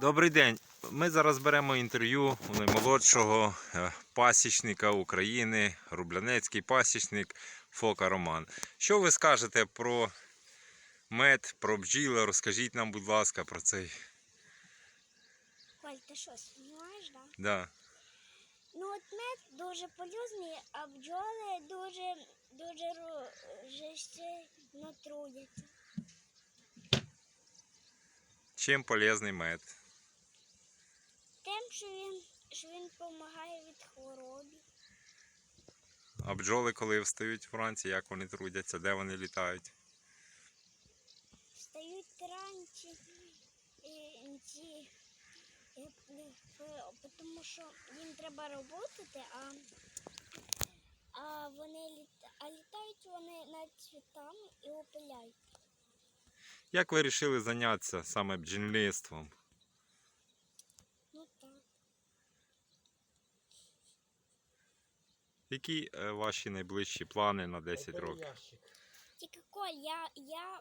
Добрий день. Ми зараз беремо інтерв'ю у наймолодшого е, пасічника України, рублянецький пасічник Фока Роман. Що ви скажете про мед, про бджіли? Розкажіть нам, будь ласка, про цей. Коль, ти що, знімаєш, да? Да. Ну от мед дуже полюзний, а бджоли дуже, дуже же трудяться. Чим полезний мед? Що він, що він допомагає від хвороби. А бджоли, коли встають вранці, як вони трудяться, де вони літають? Встають ранці, і, ці, і, е, тому що їм треба роботи, а, а вони літа, а літають вони над цвітами і опиляють. Як ви вирішили зайнятися саме бджільництвом? Ну так. Які е, ваші найближчі плани на 10 років? Тільки Коль, я, я